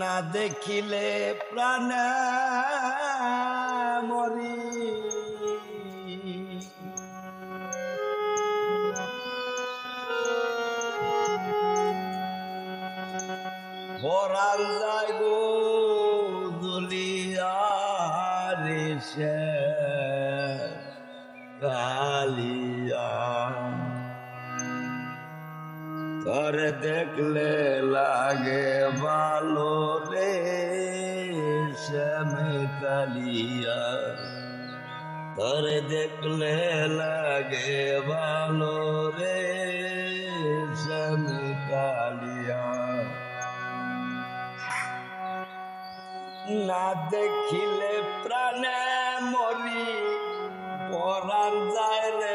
না দেখিলে প্রাণ মরি। পরাণ যায় গো দুলিয়ারে সে কালিয়া তোর দেখলে লাগে ভালো রে শ্যামে কালিয়া তোর দেখলে লাগে ভালো রে শ্যামে কালিয়া না দেখিলে প্রাণে মরি, পরাণ যায় রে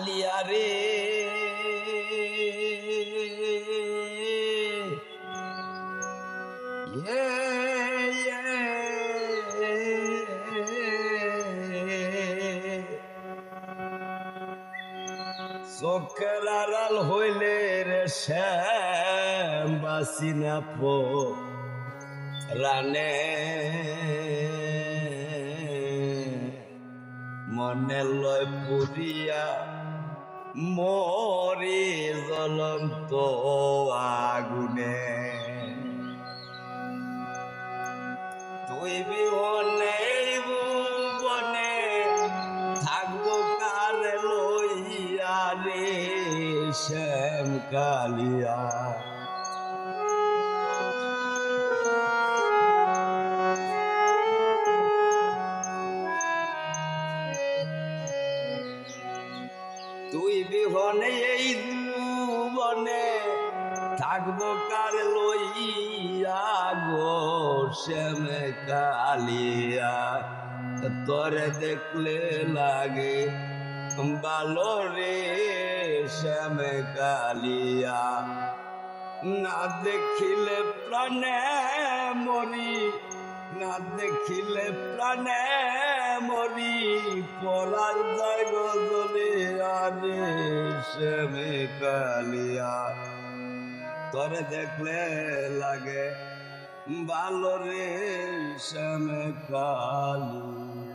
কালিয়া রে। চোখের আড়াল হইলে রে শ্যাম বাসি না পো রানে মনে লয় পুরিয়া মরি জ্বলন্ত আগুনে। তুই বিহনে বনে থাকব কার লইয়া রে শ্যাম কালিয়া তুই বিহনে এই দুবনে থাকব কার লইয়া গো কালিয়া। তোরে দেখলে লাগে ভালো রে শ্যামে কালিয়া। না দেখিলে প্রাণে মরি না দেখিলে প্রাণে মরি, পলার গজলে আরে শ্যামে কালিয়া তরে দেখলে লাগে ভালো রে শ্যামে কালিয়া